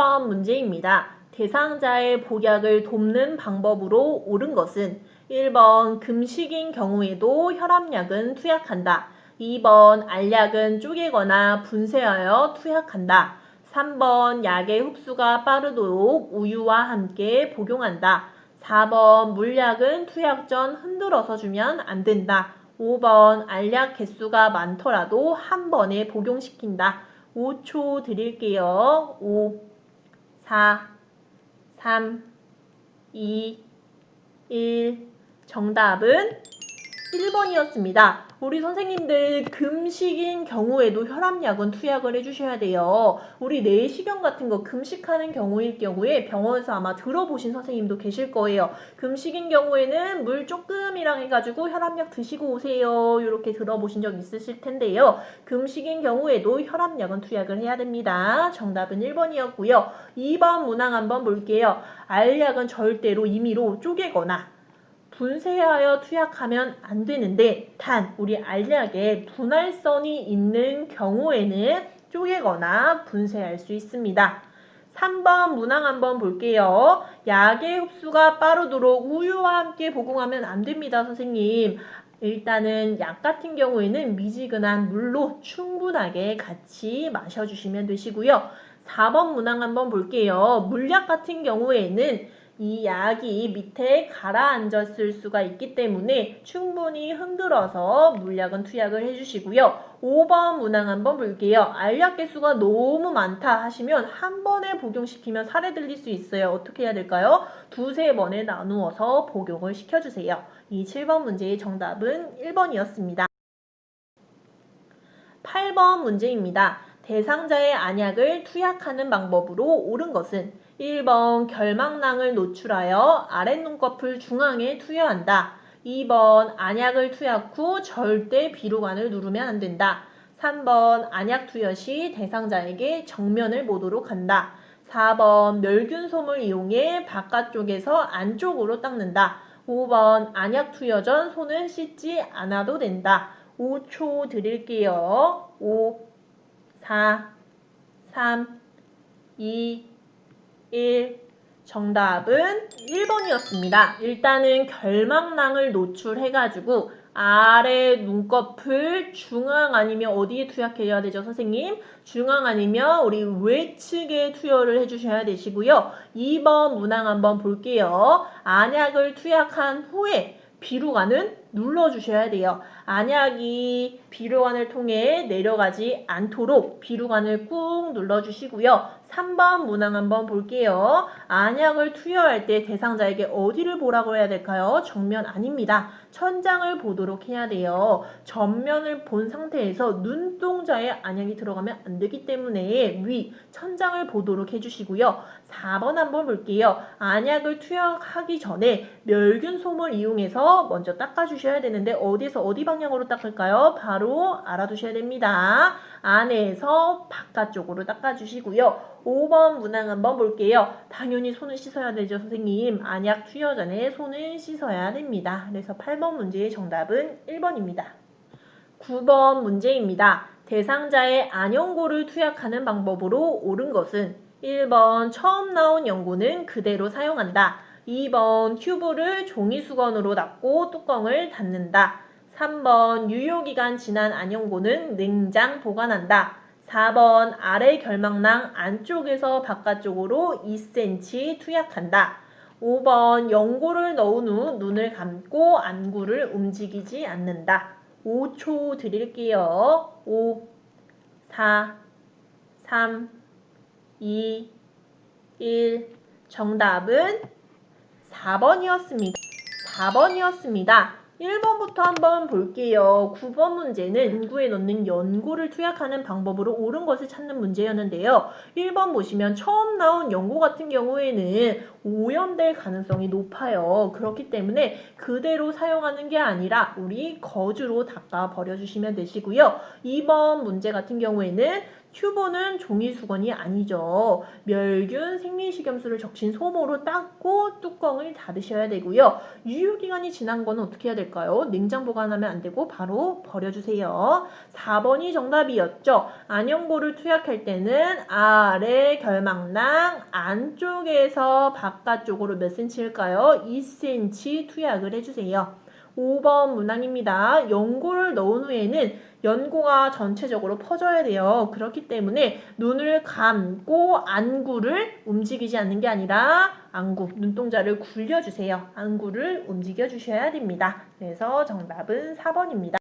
1번 문제입니다. 대상자의 복약을 돕는 방법으로 옳은 것은 1번 금식인 경우에도 혈압약은 투약한다. 2번 알약은 쪼개거나 분쇄하여 투약한다. 3번 약의 흡수가 빠르도록 우유와 함께 복용한다. 4번 물약은 투약 전 흔들어서 주면 안 된다. 5번 알약 개수가 많더라도 한 번에 복용시킨다. 5초 드릴게요. 5, 4, 3, 2, 1. 정답은 1번이었습니다. 우리 선생님들 금식인 경우에도 혈압약은 투약을 해주셔야 돼요. 우리 내시경 같은 거 금식하는 경우일 경우에 병원에서 아마 들어보신 선생님도 계실 거예요. 금식인 경우에는 물 조금이랑 해가지고 혈압약 드시고 오세요. 이렇게 들어보신 적 있으실 텐데요. 금식인 경우에도 혈압약은 투약을 해야 됩니다. 정답은 1번이었고요. 2번 문항 한번 볼게요. 알약은 절대로 임의로 쪼개거나 분쇄하여 투약하면 안 되는데 단 우리 알약에 분할선이 있는 경우에는 쪼개거나 분쇄할 수 있습니다. 3번 문항 한번 볼게요. 약의 흡수가 빠르도록 우유와 함께 복용하면 안 됩니다, 선생님. 일단은 약 같은 경우에는 미지근한 물로 충분하게 같이 마셔주시면 되시고요. 4번 문항 한번 볼게요. 물약 같은 경우에는 이 약이 밑에 가라앉았을 수가 있기 때문에 충분히 흔들어서 물약은 투약을 해주시고요. 5번 문항 한번 볼게요. 알약 개수가 너무 많다 하시면 한 번에 복용시키면 살에 들릴 수 있어요. 어떻게 해야 될까요? 두세 번에 나누어서 복용을 시켜주세요. 이 7번 문제의 정답은 1번이었습니다. 8번 문제입니다. 대상자의 안약을 투약하는 방법으로 옳은 것은 1번 결막낭을 노출하여 아랫눈꺼풀 중앙에 투여한다. 2번 안약을 투약 후 절대 비루관을 누르면 안 된다. 3번 안약 투여 시 대상자에게 정면을 보도록 한다. 4번 멸균솜을 이용해 바깥쪽에서 안쪽으로 닦는다. 5번 안약 투여 전 손은 씻지 않아도 된다. 5초 드릴게요. 5, 4, 3, 2, 1. 정답은 1번이었습니다. 일단은 결막낭을 노출해가지고 아래 눈꺼풀 중앙 아니면 어디에 투약해야 되죠, 선생님? 중앙 아니면 우리 외측에 투여를 해주셔야 되시고요. 2번 문항 한번 볼게요. 안약을 투약한 후에 비루관은 눌러주셔야 돼요. 안약이 비루관을 통해 내려가지 않도록 비루관을 꾹 눌러주시고요. 3번 문항 한번 볼게요. 안약을 투여할 때 대상자에게 어디를 보라고 해야 될까요? 정면 아닙니다. 천장을 보도록 해야 돼요. 전면을 본 상태에서 눈동자에 안약이 들어가면 안 되기 때문에 위, 천장을 보도록 해주시고요. 4번 한번 볼게요. 안약을 투여하기 전에 멸균 솜을 이용해서 먼저 닦아주셔야 되는데 어디에서 어디 방향으로 닦을까요? 바로 알아두셔야 됩니다. 안에서 바깥쪽으로 닦아주시고요. 5번 문항 한번 볼게요. 당연히 손을 씻어야 되죠, 선생님. 안약 투여 전에 손을 씻어야 됩니다. 그래서 8번 문제의 정답은 1번입니다. 9번 문제입니다. 대상자의 안연고를 투약하는 방법으로 옳은 것은 1번 처음 나온 연고는 그대로 사용한다. 2번 튜브를 종이수건으로 닦고 뚜껑을 닫는다. 3번 유효기간 지난 안연고는 냉장 보관한다. 4번 아래 결막낭 안쪽에서 바깥쪽으로 2cm 투약한다. 5번 연고를 넣은 후 눈을 감고 안구를 움직이지 않는다. 5초 드릴게요. 5, 4, 3, 2, 1. 정답은 4번이었습니다. 4번이었습니다. 1번부터 한번 볼게요. 9번 문제는 연구에 넣는 연고를 투약하는 방법으로 옳은 것을 찾는 문제였는데요. 1번 보시면 처음 나온 연고 같은 경우에는 오염될 가능성이 높아요. 그렇기 때문에 그대로 사용하는 게 아니라 우리 거즈로 닦아 버려주시면 되시고요. 2번 문제 같은 경우에는 튜브는 종이 수건이 아니죠. 멸균 생리식염수를 적신 솜으로 닦고 뚜껑을 닫으셔야 되고요. 유효기간이 지난 거는 어떻게 해야? 될까요? 냉장 보관하면 안 되고 바로 버려주세요. 4번이 정답이었죠. 안연고를 투약할 때는 아래 결막낭 안쪽에서 바깥쪽으로 몇 cm일까요? 2cm 투약을 해주세요. 5번 문항입니다. 연고를 넣은 후에는 연고가 전체적으로 퍼져야 돼요. 그렇기 때문에 눈을 감고 안구를 움직이지 않는 게 아니라 안구, 눈동자를 굴려주세요. 안구를 움직여 주셔야 됩니다. 그래서 정답은 4번입니다.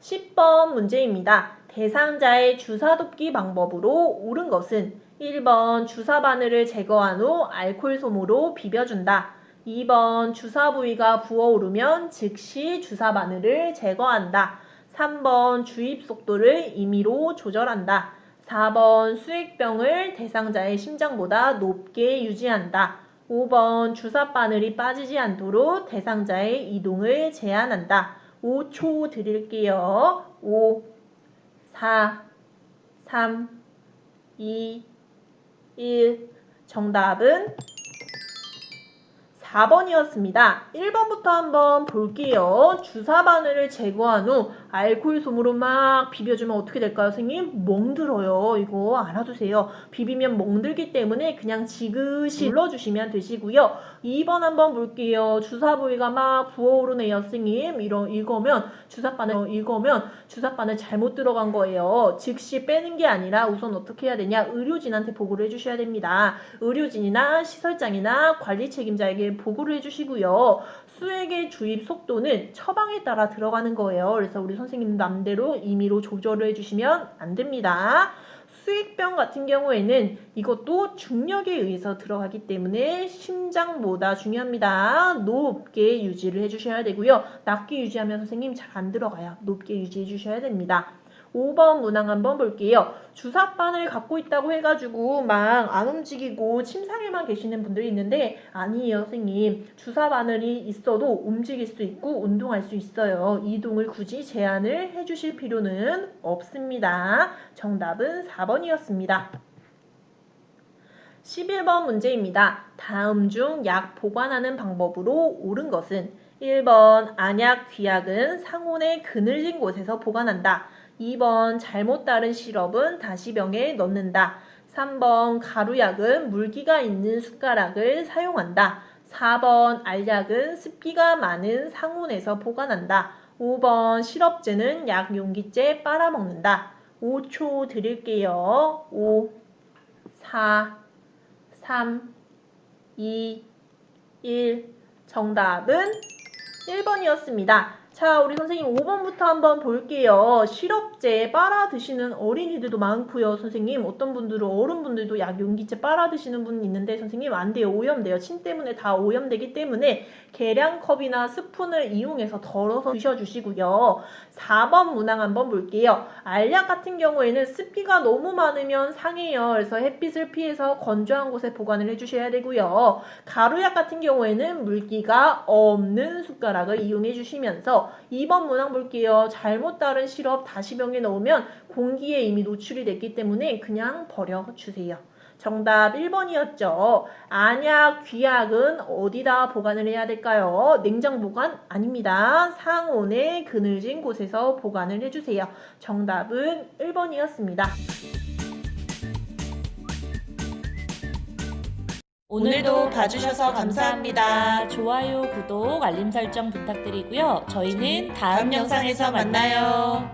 10번 문제입니다. 대상자의 주사 돕기 방법으로 옳은 것은 1번 주사 바늘을 제거한 후 알코올 솜으로 비벼준다. 2번 주사 부위가 부어오르면 즉시 주사 바늘을 제거한다. 3번 주입 속도를 임의로 조절한다. 4번 수액병을 대상자의 심장보다 높게 유지한다. 5번 주사 바늘이 빠지지 않도록 대상자의 이동을 제한한다. 5초 드릴게요. 5, 4, 3, 2, 1. 정답은 4번이었습니다. 1번부터 한번 볼게요. 주사 바늘을 제거한 후 알코올 솜으로 막 비벼주면 어떻게 될까요, 선생님? 멍들어요. 이거 알아두세요. 비비면 멍들기 때문에 그냥 지그시 눌러주시면 되시고요. 2번 한번 볼게요. 주사 부위가 막 부어오르네요, 선생님. 이런 이거면 주사 바늘 이거면 주사 바늘 잘못 들어간 거예요. 즉시 빼는 게 아니라 우선 어떻게 해야 되냐? 의료진한테 보고를 해주셔야 됩니다. 의료진이나 시설장이나 관리 책임자에게 보고를 해주시고요. 수액의 주입 속도는 처방에 따라 들어가는 거예요. 그래서 우리 선생님 맘대로 임의로 조절을 해주시면 안 됩니다. 수액병 같은 경우에는 이것도 중력에 의해서 들어가기 때문에 심장보다 중요합니다. 높게 유지를 해주셔야 되고요. 낮게 유지하면 선생님 잘 안 들어가요. 높게 유지해 주셔야 됩니다. 5번 문항 한번 볼게요. 주사바늘 갖고 있다고 해가지고 막 안 움직이고 침상에만 계시는 분들이 있는데 아니에요 선생님. 주사바늘이 있어도 움직일 수 있고 운동할 수 있어요. 이동을 굳이 제한을 해주실 필요는 없습니다. 정답은 4번이었습니다. 11번 문제입니다. 다음 중 약 보관하는 방법으로 옳은 것은 1번 안약, 귀약은 상온의 그늘진 곳에서 보관한다. 2번 잘못 따른 시럽은 다시 병에 넣는다. 3번 가루약은 물기가 있는 숟가락을 사용한다. 4번 알약은 습기가 많은 상온에서 보관한다. 5번 시럽제는 약 용기째 빨아먹는다. 5초 드릴게요. 5, 4, 3, 2, 1. 정답은 1번이었습니다. 자, 우리 선생님 5번부터 한번 볼게요. 시럽제 빨아 드시는 어린이들도 많고요. 선생님 어떤 분들은 어른분들도 약 용기째 빨아 드시는 분 있는데 선생님 안 돼요. 오염돼요. 침 때문에 다 오염되기 때문에 계량컵이나 스푼을 이용해서 덜어서 드셔주시고요. 4번 문항 한번 볼게요. 알약 같은 경우에는 습기가 너무 많으면 상해요. 그래서 햇빛을 피해서 건조한 곳에 보관을 해주셔야 되고요. 가루약 같은 경우에는 물기가 없는 숟가락을 이용해 주시면서 2번 문항 볼게요. 잘못 따른 시럽 다시 병에 넣으면 공기에 이미 노출이 됐기 때문에 그냥 버려주세요. 정답 1번이었죠. 안약, 귀약은 어디다 보관을 해야 될까요? 냉장 보관 아닙니다. 상온의 그늘진 곳에서 보관을 해주세요. 정답은 1번이었습니다. 오늘도 봐주셔서 감사합니다. 좋아요, 구독, 알림 설정 부탁드리고요. 저희는 다음 영상에서 만나요.